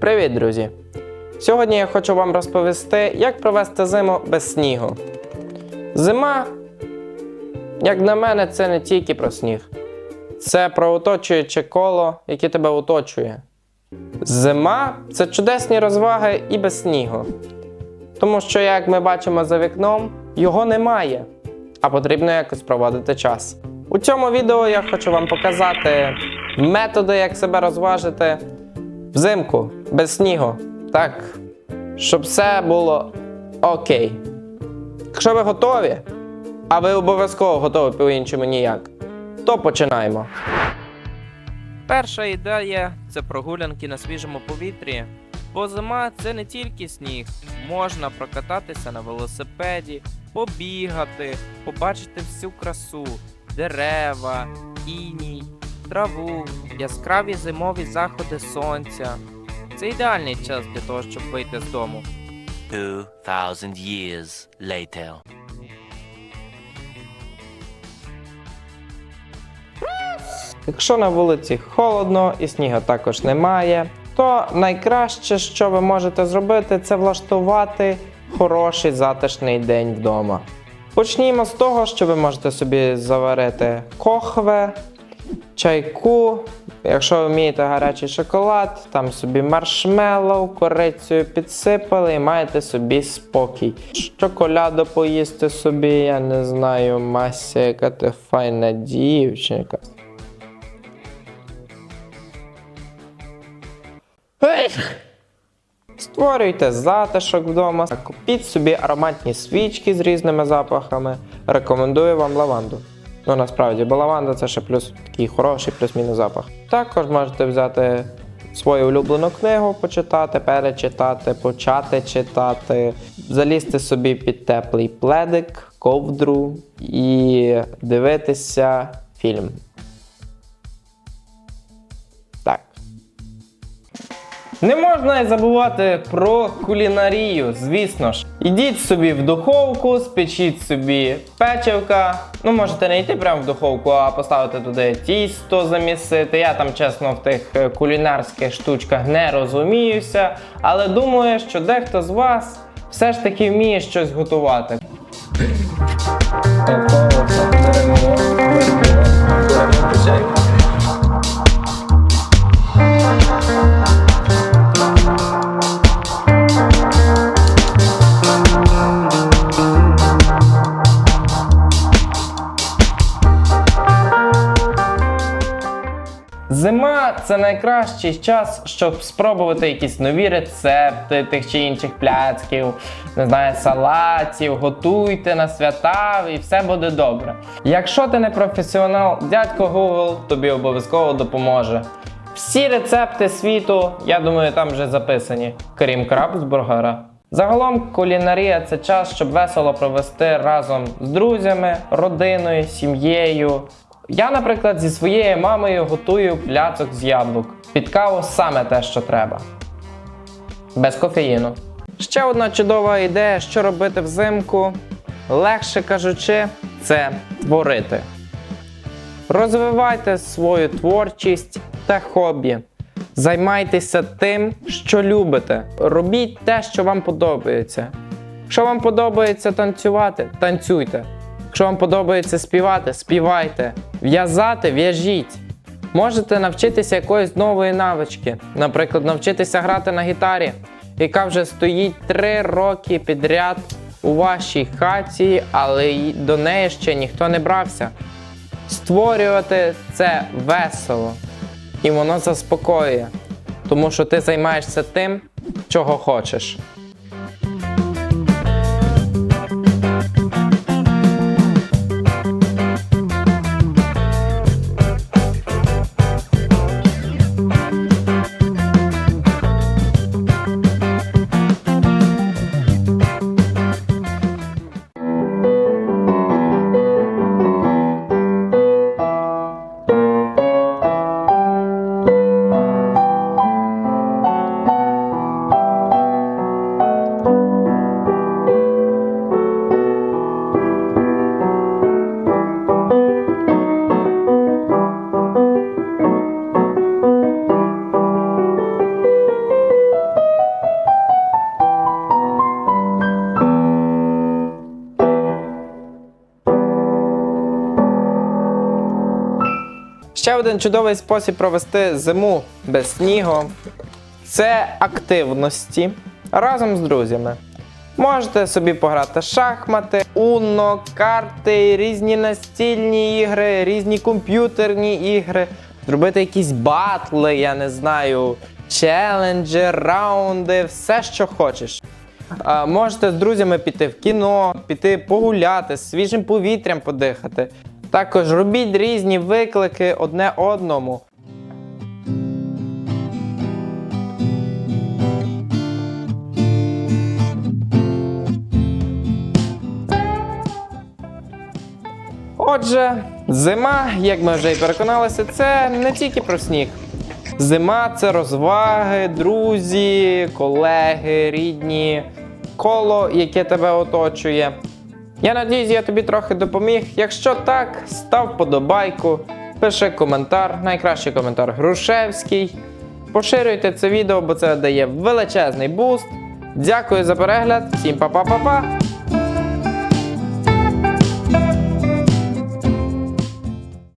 Привіт, друзі! Сьогодні я хочу вам розповісти, як провести зиму без снігу. Зима, як на мене, це не тільки про сніг, це про оточуюче коло, яке тебе оточує. Зима це чудесні розваги і без снігу. Тому що, як ми бачимо за вікном, його немає, а потрібно якось проводити час. У цьому відео я хочу вам показати методи, як себе розважити взимку, без снігу. Так, щоб все було окей. Якщо ви готові, а ви обов'язково готові по-іншому ніяк, то починаємо. Перша ідея це прогулянки на свіжому повітрі. Бо зима це не тільки сніг. Можна прокататися на велосипеді, побігати, побачити всю красу, дерева, іній, траву, яскраві зимові заходи сонця. Це ідеальний час для того, щоб вийти з дому. 2000 years later. Якщо на вулиці холодно і снігу також немає, то найкраще, що ви можете зробити, це влаштувати хороший затишний день вдома. Почнімо з того, що ви можете собі заварити кохве, чайку. Якщо ви вмієте гарячий шоколад, там собі маршмеллоу, корицею підсипали і маєте собі спокій. Шоколаду поїсти собі, я не знаю, Мася, яка ти файна дівчинка. Створюйте затишок вдома, купіть собі ароматні свічки з різними запахами. Рекомендую вам лаванду. Ну насправді, бо лаванда це ще плюс такий хороший плюс-мінус запах. Також можете взяти свою улюблену книгу, почитати, перечитати, почати читати, залізти собі під теплий пледик, ковдру і дивитися фільм. Не можна й забувати про кулінарію, звісно ж. Ідіть собі в духовку, спечіть собі печивка. Ну, можете не йти прямо в духовку, а поставити туди тісто замісити. Я там, чесно, в тих е, кулінарських штучках не розуміюся, але думаю, що дехто з вас все ж таки вміє щось готувати. Це найкращий час, щоб спробувати якісь нові рецепти тих чи інших пляцків, не знаю, салатів, готуйте на свята і все буде добре. Якщо ти не професіонал, дядько Google тобі обов'язково допоможе. Всі рецепти світу, я думаю, там вже записані, крім крабсбургера. Загалом кулінарія це час, щоб весело провести разом з друзями, родиною, сім'єю. Я, наприклад, зі своєю мамою готую пляцок з яблук. Під каву саме те, що треба. Без кофеїну. Ще одна чудова ідея, що робити взимку. Легше кажучи, це творити. Розвивайте свою творчість та хобі. Займайтеся тим, що любите. Робіть те, що вам подобається. Якщо вам подобається танцювати, танцюйте. Якщо вам подобається співати, співайте. В'язати, в'яжіть. Можете навчитися якоїсь нової навички. Наприклад, навчитися грати на гітарі, яка вже стоїть 3 роки підряд у вашій хаті, але до неї ще ніхто не брався. Створювати це весело і воно заспокоює, тому що ти займаєшся тим, чого хочеш. Ще один чудовий спосіб провести зиму без снігу це активності разом з друзями. Можете собі пограти шахмати, уно, карти, різні настільні ігри, різні комп'ютерні ігри, зробити якісь батли, я не знаю, челенджі, раунди, все, що хочеш. Можете з друзями піти в кіно, піти погуляти, свіжим повітрям подихати. Також робіть різні виклики одне одному. Отже, зима, як ми вже й переконалися, це не тільки про сніг. Зима це розваги, друзі, колеги, рідні, коло, яке тебе оточує. Я надіюсь, я тобі трохи допоміг. Якщо так, став подобайку, пиши коментар, найкращий коментар Грушевський. Поширюйте це відео, бо це дає величезний буст. Дякую за перегляд, всім па-па-па-па!